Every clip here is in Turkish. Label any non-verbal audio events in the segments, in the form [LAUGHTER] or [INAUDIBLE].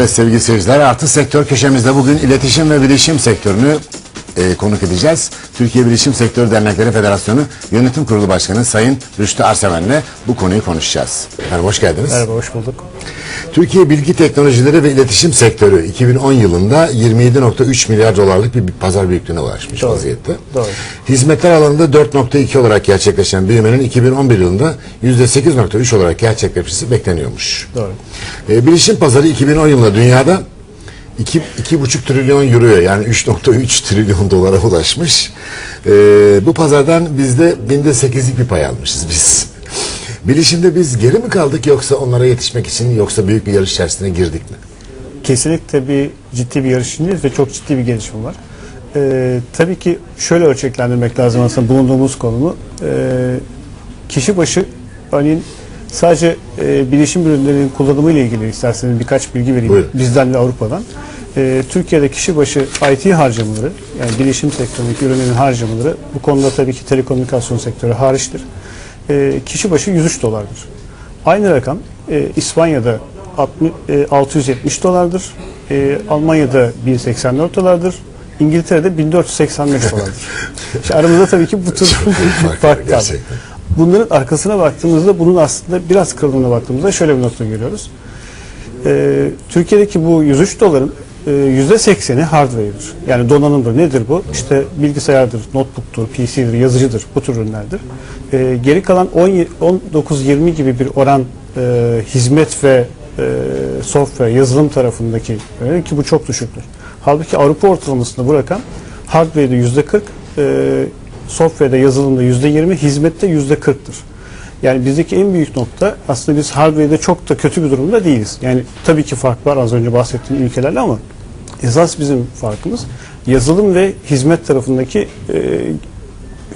Evet sevgili seyirciler artı sektör köşemizde bugün iletişim ve bilişim sektörünü e, konuk edeceğiz. Türkiye Bilişim Sektörü Dernekleri Federasyonu Yönetim Kurulu Başkanı Sayın Rüştü Arseven'le bu konuyu konuşacağız. Merhaba hoş geldiniz. Merhaba, hoş bulduk. Türkiye Bilgi Teknolojileri ve İletişim Sektörü 2010 yılında 27.3 milyar dolarlık bir pazar büyüklüğüne ulaşmış Doğru. vaziyette. Doğru. Hizmetler alanında 4.2 olarak gerçekleşen büyümenin 2011 yılında %8.3 olarak gerçekleşmesi bekleniyormuş. Doğru. E, bilişim pazarı 2010 yılında dünyada 2 2,5 trilyon euroya yani 3.3 trilyon dolara ulaşmış. E, bu pazardan bizde binde 8'lik bir pay almışız biz. Bilişimde biz geri mi kaldık yoksa onlara yetişmek için yoksa büyük bir yarış içerisine girdik mi? Kesinlikle bir ciddi bir yarış içindeyiz ve çok ciddi bir gelişme var. Ee, tabii ki şöyle ölçeklendirmek lazım aslında bulunduğumuz konumu. Ee, kişi başı örneğin sadece e, bilişim ürünlerinin kullanımı ile ilgili isterseniz birkaç bilgi vereyim Buyurun. bizden ve Avrupa'dan. Ee, Türkiye'de kişi başı IT harcamaları yani bilişim sektöründeki ürünlerin harcamaları bu konuda tabii ki telekomünikasyon sektörü hariçtir. Ee, kişi başı 103 dolardır. Aynı rakam e, İspanya'da 60, e, 670 dolardır. E, Almanya'da 1084 dolardır. İngiltere'de 1485 dolardır. [LAUGHS] İşte aramızda tabii ki bu tür fark [LAUGHS] gerçekten. Bunların arkasına baktığımızda bunun aslında biraz kırılımına baktığımızda şöyle bir nokta görüyoruz. Ee, Türkiye'deki bu 103 doların e, %80'i hardware'dir. Yani donanımdır. Nedir bu? İşte bilgisayardır, notebook'tur, PC'dir, yazıcıdır. Bu tür ürünlerdir. Ee, geri kalan 19-20 gibi bir oran e, hizmet ve e, software, yazılım tarafındaki e, ki bu çok düşüktür. Halbuki Avrupa ortalamasında bu rakam hardware'de %40, e, software'de, yazılımda %20, hizmette %40'tır. Yani bizdeki en büyük nokta aslında biz hardware'de çok da kötü bir durumda değiliz. Yani tabii ki fark var az önce bahsettiğim ülkelerle ama esas bizim farkımız yazılım ve hizmet tarafındaki e,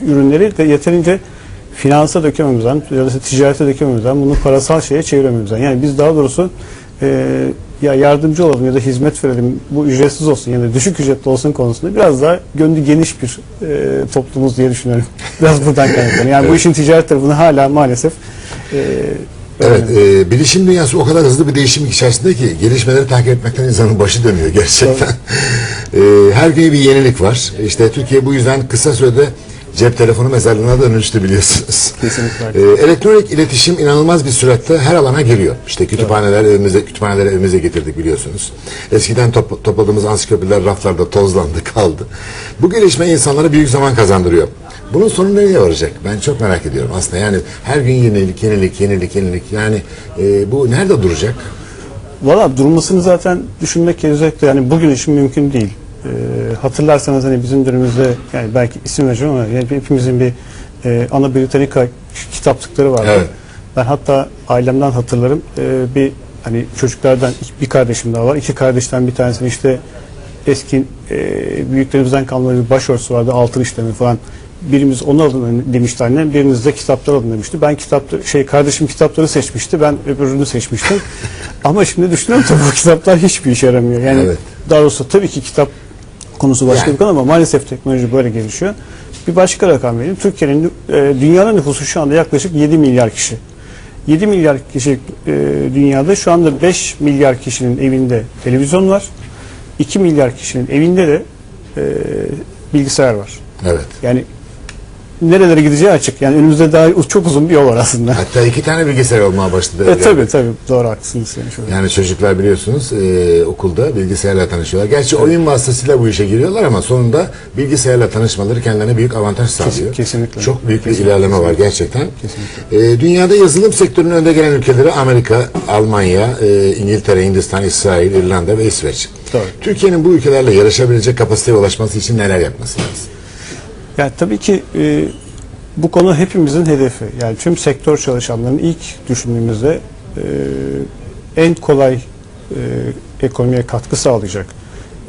ürünleri de yeterince finansa dökememizden ya ticarete dökememizden bunu parasal şeye çevirememizden. Yani biz daha doğrusu e, ya yardımcı olalım ya da hizmet verelim bu ücretsiz olsun ya da düşük ücretli olsun konusunda biraz daha gönlü geniş bir e, toplumuz diye düşünüyorum. [LAUGHS] Biraz buradan kaynaklanıyor. Yani bu işin ticaret tarafını hala maalesef e, Evet, e, bilişim dünyası o kadar hızlı bir değişim içerisinde ki gelişmeleri takip etmekten insanın başı dönüyor gerçekten. [LAUGHS] E, her gün bir yenilik var. İşte Türkiye bu yüzden kısa sürede cep telefonu mezarlığına dönüştü biliyorsunuz. Kesinlikle. E, elektronik iletişim inanılmaz bir süratle her alana giriyor. İşte kütüphaneler evimize, kütüphaneleri evimize getirdik biliyorsunuz. Eskiden top- topladığımız ansiklopediler raflarda tozlandı, [LAUGHS] kaldı. Bu gelişme insanlara büyük zaman kazandırıyor. Bunun sonu nereye varacak? Ben çok merak ediyorum aslında. Yani her gün yenilik, yenilik, yenilik, yenilik. Yani e, bu nerede duracak? Valla durmasını zaten düşünmek gerekirse yani bugün için mümkün değil. Ee, hatırlarsanız hani bizim dönemimizde yani belki isim vereceğim ama yani hepimizin bir e, ana Britannica kitaplıkları vardı. Evet. Ben hatta ailemden hatırlarım Ee, bir hani çocuklardan bir kardeşim daha var. İki kardeşten bir tanesinin işte eski e, büyüklerimizden kalma bir başörtüsü vardı altın işlemi falan. Birimiz onu alın demişti annem, biriniz de kitaplar alın demişti. Ben kitapta şey kardeşim kitapları seçmişti, ben öbürünü seçmiştim. [LAUGHS] Ama şimdi düşünüyorum tabii bu kitaplar hiçbir işe yaramıyor. Yani Evet. daha doğrusu tabii ki kitap konusu başka Yani. bir konu ama maalesef teknoloji böyle gelişiyor. Bir başka rakam vereyim. Türkiye'nin e, dünyanın nüfusu şu anda yaklaşık 7 milyar kişi. 7 milyar kişi e, dünyada şu anda 5 milyar kişinin evinde televizyon var. 2 milyar kişinin evinde de e, bilgisayar var. Evet. Yani nerelere gideceği açık. Yani önümüzde daha çok uzun bir yol var aslında. Hatta iki tane bilgisayar olmaya başladı. E, tabii tabii doğru haklısınız. Yani şöyle. Yani çocuklar biliyorsunuz e, okulda bilgisayarla tanışıyorlar. Gerçi oyun vasıtasıyla bu işe giriyorlar ama sonunda bilgisayarla tanışmaları kendilerine büyük avantaj sağlıyor. kesinlikle. Çok büyük bir Kesinlikle, ilerleme var gerçekten. Kesinlikle. E, dünyada yazılım sektörünün önde gelen ülkeleri Amerika, Almanya, e, İngiltere, Hindistan, İsrail, İrlanda ve İsveç. Doğru. Türkiye'nin bu ülkelerle yarışabilecek kapasiteye ulaşması için neler yapması lazım? Yani tabii ki e, bu konu hepimizin hedefi. Yani tüm sektör çalışanlarının ilk düşündüğümüzde e, en kolay e, ekonomiye katkı sağlayacak.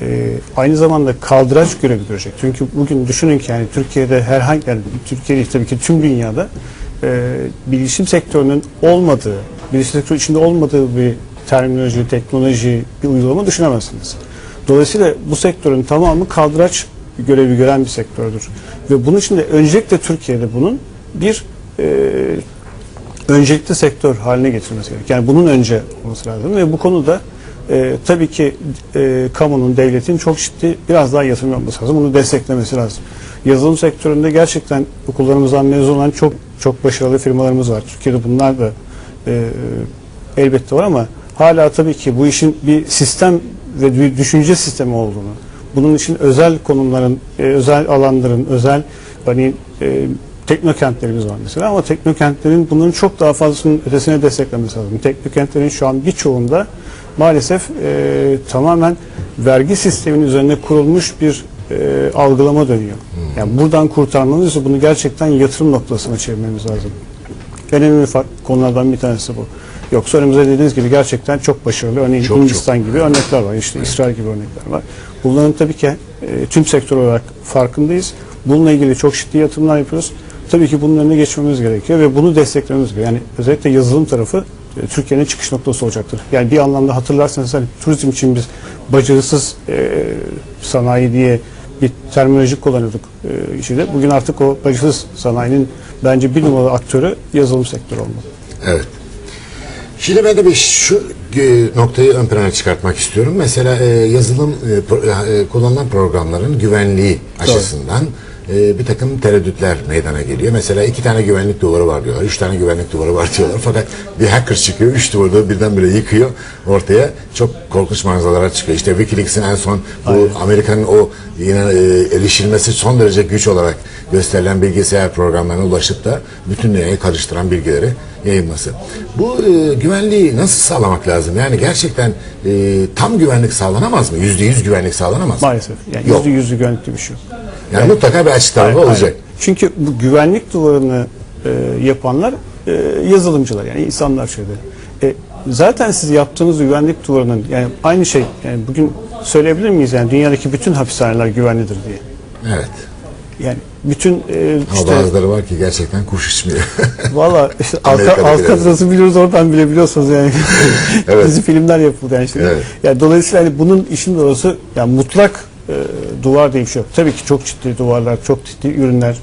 E, aynı zamanda kaldıraç görevi görecek. Çünkü bugün düşünün ki yani Türkiye'de herhangi yani Türkiye değil tabii ki tüm dünyada e, bilişim sektörünün olmadığı, bilişim sektörü içinde olmadığı bir terminoloji, teknoloji, bir uygulama düşünemezsiniz. Dolayısıyla bu sektörün tamamı kaldıraç görevi gören bir sektördür. Ve bunun de öncelikle Türkiye'de bunun bir e, öncelikli sektör haline getirmesi gerekiyor. Yani bunun önce olması lazım ve bu konuda e, tabii ki e, kamunun, devletin çok ciddi biraz daha yatırım yapması lazım. Bunu desteklemesi lazım. Yazılım sektöründe gerçekten okullarımızdan mezun olan çok çok başarılı firmalarımız var. Türkiye'de bunlar da e, elbette var ama hala tabii ki bu işin bir sistem ve bir düşünce sistemi olduğunu, bunun için özel konumların, e, özel alanların, özel hani e, teknokentlerimiz var mesela ama teknokentlerin bunların çok daha fazlasının ötesine desteklemesi lazım. Teknokentlerin şu an birçoğunda maalesef e, tamamen vergi sisteminin üzerine kurulmuş bir e, algılama dönüyor. Yani buradan kurtarmamız için bunu gerçekten yatırım noktasına çevirmemiz lazım. En önemli konulardan bir tanesi bu. Yoksa önümüzde dediğiniz gibi gerçekten çok başarılı örneğin Çok, Hindistan gibi örnekler var. işte İsrail gibi örnekler var. Bunların tabii ki e, tüm sektör olarak farkındayız. Bununla ilgili çok ciddi yatırımlar yapıyoruz. Tabii ki bunun önüne geçmemiz gerekiyor ve bunu desteklememiz gerekiyor. Yani özellikle yazılım tarafı e, Türkiye'nin çıkış noktası olacaktır. Yani bir anlamda hatırlarsanız hani turizm için biz bacarısız e, sanayi diye bir terminoloji kullanıyorduk e, işinde. Bugün artık o bacısız sanayinin bence bir numaralı aktörü yazılım sektörü olmalı. Evet. Şimdi ben de bir şu e, noktayı ön plana çıkartmak istiyorum. Mesela e, yazılım e, kullanılan programların güvenliği açısından e, bir takım tereddütler meydana geliyor. Mesela iki tane güvenlik duvarı var diyorlar, üç tane güvenlik duvarı var diyorlar. Fakat bir hacker çıkıyor, üç duvarı birdenbire yıkıyor. Ortaya çok korkunç manzaralar çıkıyor. İşte Wikileaks'in en son bu Amerika'nın o yine e, erişilmesi son derece güç olarak gösterilen bilgisayar programlarına ulaşıp da bütün dünyayı karıştıran bilgileri yayılması. Bu e, güvenliği nasıl sağlamak lazım? Yani gerçekten e, tam güvenlik sağlanamaz mı? Yüzde yüz güvenlik sağlanamaz mı? Maalesef. Yani Yok. yüzde yüzlü güvenlikli bir şey yok. Yani mutlaka bir açık tarafı Hayır, olacak. hayır. Çünkü bu güvenlik duvarını e, yapanlar e, yazılımcılar yani insanlar şeyde. E, zaten siz yaptığınız güvenlik duvarının yani aynı şey yani bugün söyleyebilir miyiz yani dünyadaki bütün hapishaneler güvenlidir diye. Evet. Yani bütün e, Ama işte bazıları var ki gerçekten kuş uçmuyor. [LAUGHS] valla işte Amerika'da biraz. Alcatraz'ı biliyoruz oradan bile biliyorsunuz yani. [LAUGHS] Evet. Dizi filmler yapıldı yani işte. Evet. Yani dolayısıyla hani bunun işin doğrusu yani mutlak e, duvar diye bir şey yok. Tabii ki çok ciddi duvarlar, çok ciddi ürünler,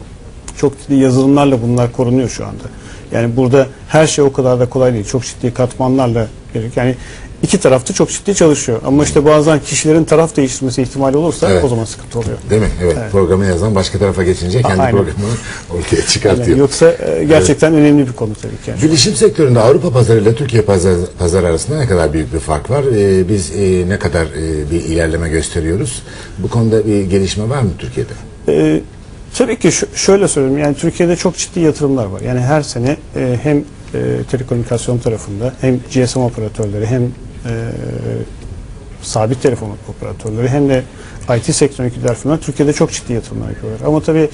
çok ciddi yazılımlarla bunlar korunuyor şu anda. Yani burada her şey o kadar da kolay değil. Çok ciddi katmanlarla gerek. Yani iki tarafta çok ciddi çalışıyor. Ama işte bazen kişilerin taraf değiştirmesi ihtimali olursa Evet. o zaman sıkıntı oluyor. Değil mi? Evet. Programı yazan başka tarafa geçince kendi aynen. programını ortaya çıkartıyor. yoksa e, gerçekten önemli bir konu tabii ki. Yani. Bilişim sektöründe Avrupa pazarı ile Türkiye pazarı, pazarı arasında ne kadar büyük bir fark var? Ee, biz e, ne kadar e, bir ilerleme gösteriyoruz? Bu konuda bir gelişme var mı Türkiye'de? Ee, tabii ki şöyle söyleyeyim yani Türkiye'de çok ciddi yatırımlar var. Yani her sene e, hem e, telekomünikasyon tarafında hem GSM operatörleri hem e, sabit telefon operatörleri hem de IT sektöründekiler firmalar Türkiye'de çok ciddi yatırımlar yapıyorlar. Ama tabii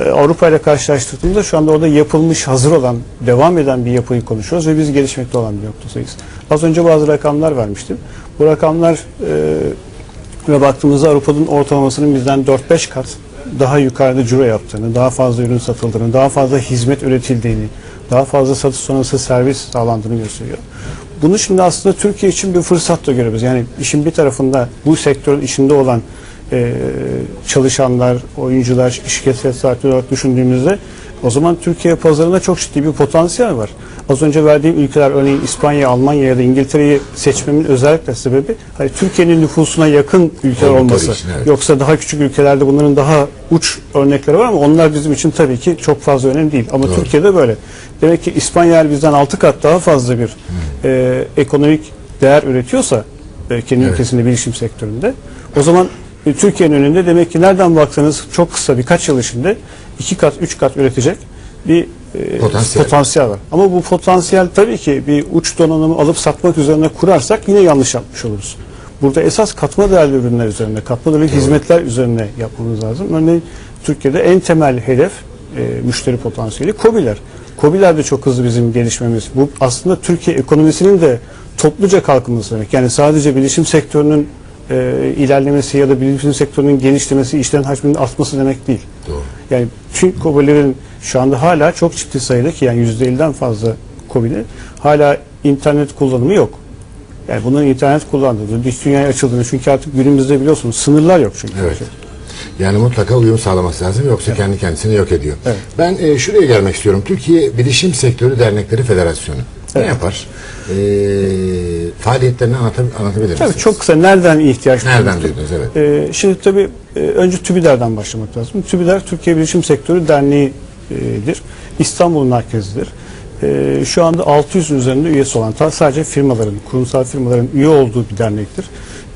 e, Avrupa ile karşılaştırdığımızda şu anda orada yapılmış, hazır olan, devam eden bir yapıyı konuşuyoruz ve biz gelişmekte olan bir noktadayız. Az önce bazı rakamlar vermiştim. Bu rakamlar e, ve baktığımızda Avrupa'nın ortalamasının bizden 4-5 kat daha yukarıda ciro yaptığını, daha fazla ürün satıldığını, daha fazla hizmet üretildiğini, daha fazla satış sonrası servis sağlandığını gösteriyor. Bunu şimdi aslında Türkiye için bir fırsat da görüyoruz. Yani işin bir tarafında bu sektörün içinde olan e, çalışanlar, oyuncular, şirket sahibi olarak düşündüğümüzde o zaman Türkiye pazarında çok ciddi bir potansiyel var. Az önce verdiğim ülkeler örneğin İspanya, Almanya ya da İngiltere'yi seçmemin özellikle sebebi hani Türkiye'nin nüfusuna yakın ülkeler Oldukları olması. için, evet. Yoksa daha küçük ülkelerde bunların daha uç örnekleri var ama onlar bizim için tabii ki çok fazla önemli değil. Ama Türkiye'de böyle. Demek ki İspanya bizden 6 kat daha fazla bir e, ekonomik değer üretiyorsa e, kendi Evet. ülkesinde bilişim sektöründe o zaman e, Türkiye'nin önünde demek ki nereden baksanız çok kısa birkaç yıl içinde iki kat, üç kat üretecek bir e, Potansiyel. potansiyel var. Ama bu potansiyel tabii ki bir uç donanımı alıp satmak üzerine kurarsak yine yanlış yapmış oluruz. Burada esas katma değerli ürünler üzerine, katma değerli hizmetler üzerine yapmamız lazım. Örneğin Türkiye'de en temel hedef e, müşteri potansiyeli KOBİ'ler. KOBİ'ler de çok hızlı bizim gelişmemiz. Bu aslında Türkiye ekonomisinin de topluca kalkınması demek. Yani sadece bilişim sektörünün e, ilerlemesi ya da bilişim sektörünün genişlemesi, işlerin hacminin artması demek değil. Doğru. Yani tüm KOBİ'lerin şu anda hala çok ciddi sayıda ki yani %50'den fazla KOBİ'de hala internet kullanımı yok. Yani bunların internet kullandığını, dış dünyaya açıldığını çünkü artık günümüzde biliyorsunuz sınırlar yok çünkü. Evet. Yani mutlaka uyum sağlaması lazım yoksa kendi kendisini yok ediyor. Evet. Ben e, şuraya gelmek istiyorum. Türkiye Bilişim Sektörü Dernekleri Federasyonu. Ne yapar? Ee, faaliyetlerini anlatab- anlatabilir misiniz? Tabii çok kısa nereden ihtiyaç Nereden duyduk? duydunuz? Evet. Ee, şimdi tabii e, önce TÜBİDER'den başlamak lazım. TÜBİDER Türkiye Bilişim Sektörü Derneği'dir. İstanbul merkezidir. Ee, şu anda 600'ün üzerinde üyesi olan sadece firmaların, kurumsal firmaların üye olduğu bir dernektir.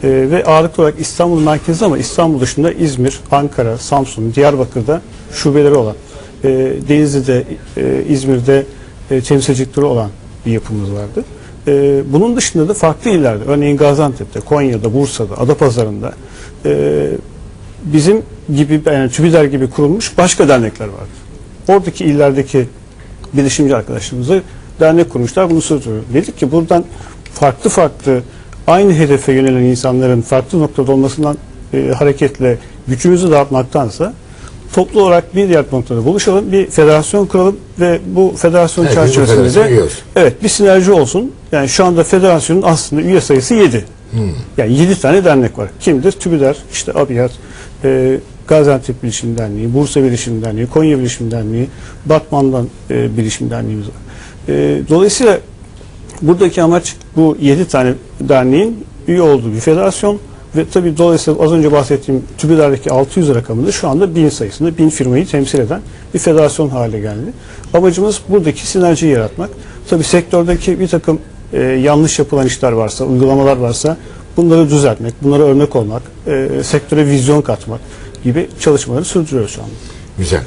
Ee, ve ağırlıklı olarak İstanbul merkezi ama İstanbul dışında İzmir, Ankara, Samsun, Diyarbakır'da şubeleri olan, e, Denizli'de, e, İzmir'de e, temsilcilikleri olan bir yapımız vardı. E, bunun dışında da farklı illerde, örneğin Gaziantep'te, Konya'da, Bursa'da, Adapazarı'nda e, bizim gibi, yani TÜBİDER gibi kurulmuş başka dernekler vardı. Oradaki illerdeki bilişimci arkadaşlarımıza dernek kurmuşlar, bunu sürdürüyor. Dedik ki buradan farklı farklı aynı hedefe yönelen insanların farklı noktada olmasından e, hareketle gücümüzü dağıtmaktansa toplu olarak bir yer noktada buluşalım, bir federasyon kuralım ve bu federasyon bu çerçevesinde de evet bir sinerji olsun. Yani şu anda federasyonun aslında üye sayısı 7. Yani 7 tane dernek var. Kimdir? TÜBİDER, işte ABİAD, e, Gaziantep Bilişim Derneği, Bursa Bilişim Derneği, Konya Bilişim Derneği, Batman'dan e, Bilişim Derneğimiz var. E, dolayısıyla buradaki amaç bu 7 tane derneğin üye olduğu bir federasyon ve tabii dolayısıyla az önce bahsettiğim TÜBİDER'deki 600 rakamında şu anda 1000 sayısında 1000 firmayı temsil eden bir federasyon hale geldi. Amacımız buradaki sinerjiyi yaratmak. Tabii sektördeki bir takım e, yanlış yapılan işler varsa, uygulamalar varsa bunları düzeltmek, bunlara örnek olmak, e, sektöre vizyon katmak gibi çalışmaları sürdürüyoruz şu anda. Güzel.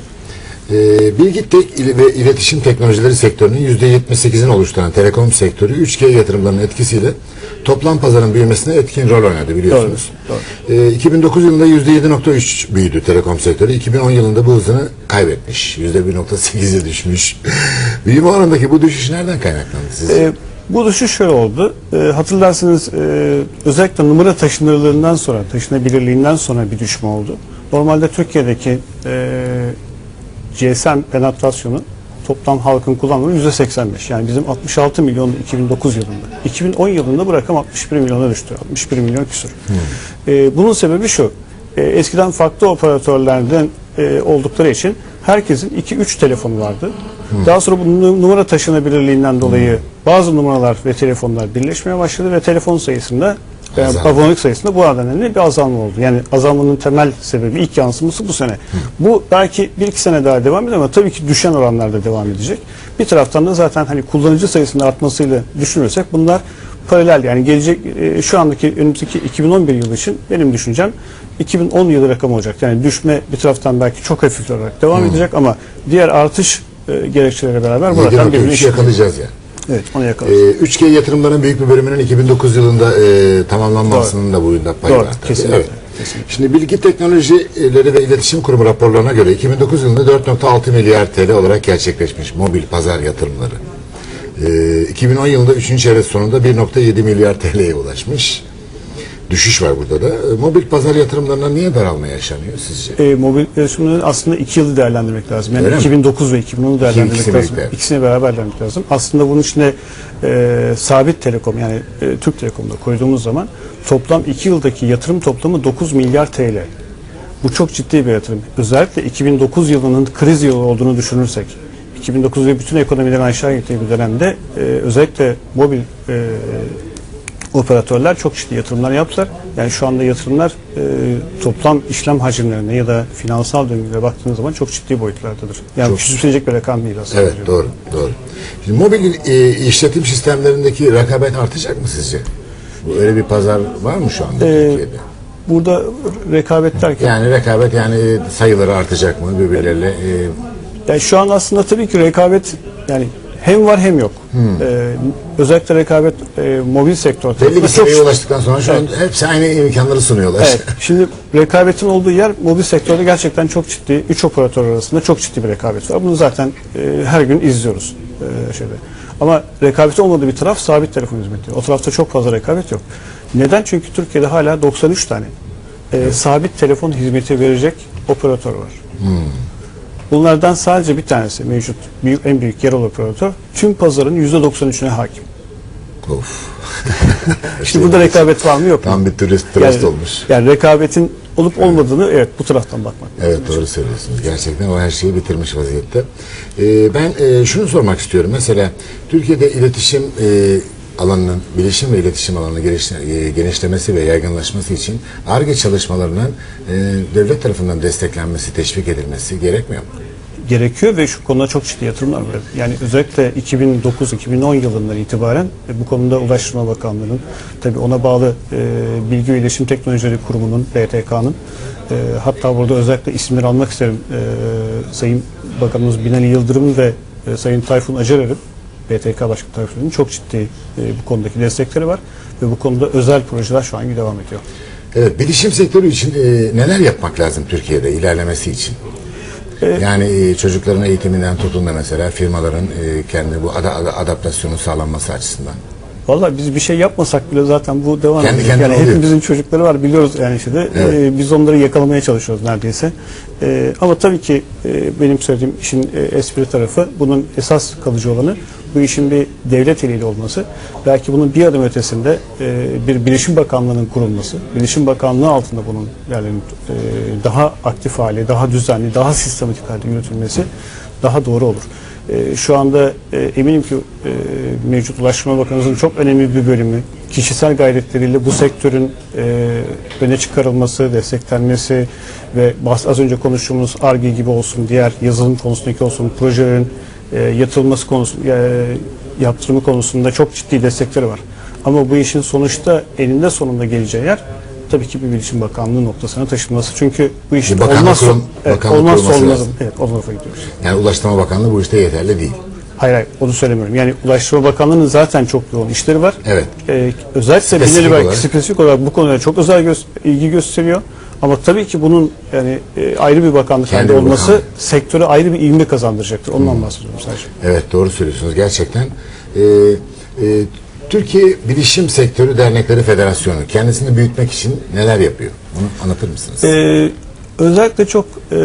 Ee, bilgi tek ve iletişim teknolojileri sektörünün %78'ini oluşturan telekom sektörü 3G yatırımlarının etkisiyle toplam pazarın büyümesine etkin rol oynadı biliyorsunuz. Doğru, Ee, 2009 yılında %7.3 büyüdü telekom sektörü. 2010 yılında bu hızını kaybetmiş. %1.8'e düşmüş. [LAUGHS] Büyüme oranındaki bu düşüş nereden kaynaklandı sizce? E, bu düşüş şöyle oldu. E, hatırlarsınız e, özellikle numara taşınırlığından sonra, taşınabilirliğinden sonra bir düşme oldu. Normalde Türkiye'deki e, GSM penetrasyonu toplam halkın kullanımının %85. Yani bizim 66 milyon 2009 yılında. 2010 yılında bu rakam 61 milyona düştü. 61 milyon küsur. E, bunun sebebi şu. E, eskiden farklı operatörlerden e, oldukları için herkesin 2-3 telefonu vardı. Daha sonra bu nu- numara taşınabilirliğinden dolayı bazı numaralar ve telefonlar birleşmeye başladı ve telefon sayısında yani Azalma. abonelik sayısında bu nedenle bir azalma oldu. Yani azalmanın temel sebebi ilk yansıması bu sene. Bu belki bir iki sene daha devam eder ama tabii ki düşen oranlarda devam edecek. Bir taraftan da zaten hani kullanıcı sayısının artmasıyla düşünürsek bunlar paralel yani gelecek e, şu andaki önümüzdeki 2011 yılı için benim düşüncem 2010 yılı rakam olacak. Yani düşme bir taraftan belki çok hafif olarak devam edecek ama diğer artış e, gerekçeleriyle beraber bu rakam birbirini 7.3 eşitleyecek. yakalayacağız yani. Evet onu yakalarız. Ee, 3G yatırımların büyük bir bölümünün 2009 yılında e, tamamlanmasının da bu yılda payı Doğru, var. tabii. kesinlikle, Evet. kesinlikle. Şimdi Bilgi Teknolojileri ve İletişim Kurumu raporlarına göre 2009 yılında 4.6 milyar TL olarak gerçekleşmiş mobil pazar yatırımları. Ee, 2010 yılında 3. çeyrek sonunda 1.7 milyar TL'ye ulaşmış. Düşüş var burada da. Ee, Mobil pazar yatırımlarına niye daralma yaşanıyor sizce? e, mobil yarışımları aslında iki yılı değerlendirmek lazım. Yani Öyle mi? 2009 ve 2010'u değerlendirmek İkisini lazım. birlikte. İkisini beraber değerlendirmek lazım. Aslında bunun içine e, sabit telekom yani e, Türk Telekom'da koyduğumuz zaman toplam iki yıldaki yatırım toplamı 9 milyar TL. Bu çok ciddi bir yatırım. Özellikle 2009 yılının kriz yılı olduğunu düşünürsek 2009 ve bütün ekonomilerin aşağı gittiği bir dönemde e, özellikle mobil e, operatörler çok ciddi yatırımlar yaptılar. Yani şu anda yatırımlar e, toplam işlem hacimlerine ya da finansal döngülere baktığınız zaman çok ciddi boyutlardadır. Yani Çok. küçümsenecek bir rakam değil aslında. Evet doğru doğru. Şimdi mobil e, işletim sistemlerindeki rekabet artacak mı sizce? Bu öyle bir pazar var mı şu anda Ee, Türkiye'de? Burada rekabet derken Yani rekabet yani sayıları artacak mı birbirleriyle? e, yani şu an aslında tabii ki rekabet yani hem var hem yok. Ee, özellikle rekabet e, mobil sektör belli bir seviyeye ulaştıktan sonra şu an hepsi aynı imkanları sunuyorlar. Evet. Şimdi rekabetin olduğu yer mobil sektörde gerçekten çok ciddi, üç operatör arasında çok ciddi bir rekabet var. Bunu zaten e, her gün izliyoruz. E, şeyde. Ama rekabet olmadığı bir taraf sabit telefon hizmeti. O tarafta çok fazla rekabet yok. Neden? Çünkü Türkiye'de hala 93 tane e, sabit telefon hizmeti verecek operatör var. Bunlardan sadece bir tanesi mevcut büyük, en büyük yerel operatör tüm pazarın %93'üne hakim. of. [LAUGHS] İşte burada rekabet var mı yok mu? Tam bir turist trust olmuş. Yani rekabetin olup olmadığını evet bu taraftan bakmak. Evet doğru söylüyorsunuz. Gerçekten o her şeyi bitirmiş vaziyette. Ee, ben e, şunu sormak istiyorum. Mesela Türkiye'de iletişim e, alanının, bilişim ve iletişim gelişti- e, genişlemesi ve yaygınlaşması için ARGE çalışmalarının e, devlet tarafından desteklenmesi, teşvik edilmesi gerekmiyor mu? gerekiyor ve şu konuda çok ciddi yatırımlar var. Yani özellikle 2009-2010 yılından itibaren e, bu konuda Ulaştırma Bakanlığı'nın tabii ona bağlı Bilgi ve İletişim Teknolojileri Kurumu'nun BTK'nın hatta burada özellikle isimleri almak isterim. Sayın Bakanımız Binali Yıldırım ve Sayın Tayfun Acarer'in BTK Başkanı Tayfun'un çok ciddi e, bu konudaki destekleri var ve bu konuda özel projeler şu an devam ediyor. Evet, bilişim sektörü için e, neler yapmak lazım Türkiye'de ilerlemesi için? Yani e, çocukların eğitiminden tutun da mesela firmaların e, kendi bu ada, ada- adaptasyonu sağlanması açısından. Vallahi biz bir şey yapmasak bile zaten bu devam Kendi kendine Yani oluyor. hepimizin çocukları var biliyoruz yani işte. Evet. Ee, biz onları yakalamaya çalışıyoruz neredeyse. Ee, ama tabii ki e, benim söylediğim işin e, espri tarafı bunun esas kalıcı olanı bu işin bir devlet eliyle olması. Belki bunun bir adım ötesinde e, bir Bilişim Bakanlığı'nın kurulması. Bilişim Bakanlığı altında bunun yani e, daha aktif hale, daha düzenli, daha sistematik halde yürütülmesi daha doğru olur. E, şu anda e, eminim ki e, mevcut Ulaştırma Bakanımızın çok önemli bir bölümü kişisel gayretleriyle bu sektörün e, öne çıkarılması, desteklenmesi ve az önce konuştuğumuz ARGE gibi olsun, diğer yazılım konusundaki olsun, projelerin e, yatılması konusunda, e, yaptırımı konusunda çok ciddi destekleri var. Ama bu işin sonuçta eninde sonunda geleceği yer tabii ki bir Bilişim Bakanlığı noktasına taşınması. Çünkü bu işin Bir bakanlık olmazsa, kurum- evet, bakanlık olmazsa kurulması olmazı. lazım. Evet, o tarafa gidiyoruz. Yani Ulaştırma Bakanlığı bu işte yeterli değil. Hayır hayır onu söylemiyorum. Yani Ulaştırma Bakanlığı'nın zaten çok yoğun işleri var. Evet. Ee, özellikle Spesifik Binali Bayrak olarak. spesifik olarak bu konuya çok özel gö- ilgi gösteriyor. Ama tabii ki bunun yani e, ayrı bir bakanlık Kendi bir olması bakanlık. sektöre ayrı bir ilmi kazandıracaktır. Ondan bahsediyorum sadece. Evet doğru söylüyorsunuz gerçekten. Ee, e, Türkiye Bilişim Sektörü Dernekleri Federasyonu kendisini büyütmek için neler yapıyor? Onu anlatır mısınız? Ee, özellikle çok e,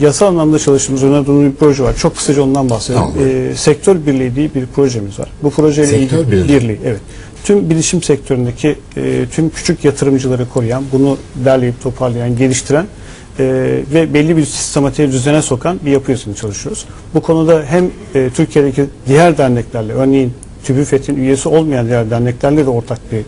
yasal anlamda çalıştığımız önemli bir proje var. Çok kısaca ondan bahsedeyim. Tamam. Ee, sektör birliği diye bir projemiz var. Bu projeyle Sektör ilgili birliği. evet. Tüm bilişim sektöründeki e, tüm küçük yatırımcıları koruyan, bunu derleyip toparlayan, geliştiren e, ve belli bir sistematiğe düzene sokan bir yapı çalışıyoruz. Bu konuda hem e, Türkiye'deki diğer derneklerle, örneğin TÜBİFET'in üyesi olmayan diğer derneklerle de ortak bir e,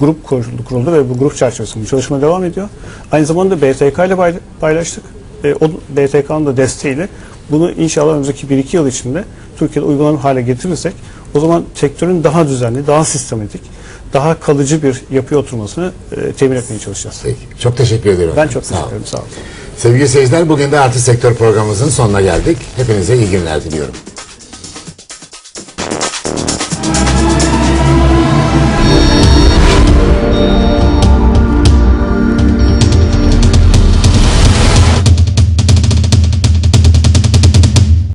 grup kuruldu, kuruldu ve bu grup çerçevesinde çalışma devam ediyor. Aynı zamanda BTK ile pay- paylaştık. E, o BTK'nın da desteğiyle bunu inşallah önümüzdeki 1-2 yıl içinde Türkiye'de uygulanır hale getirirsek o zaman sektörün daha düzenli, daha sistematik, daha kalıcı bir yapıya oturmasını e, temin etmeye çalışacağız. Peki. Çok teşekkür ediyorum. Ben çok Sağ teşekkür olun. ederim. Sağ olun. Sevgili seyirciler bugün de Artı Sektör programımızın sonuna geldik. Hepinize iyi günler diliyorum.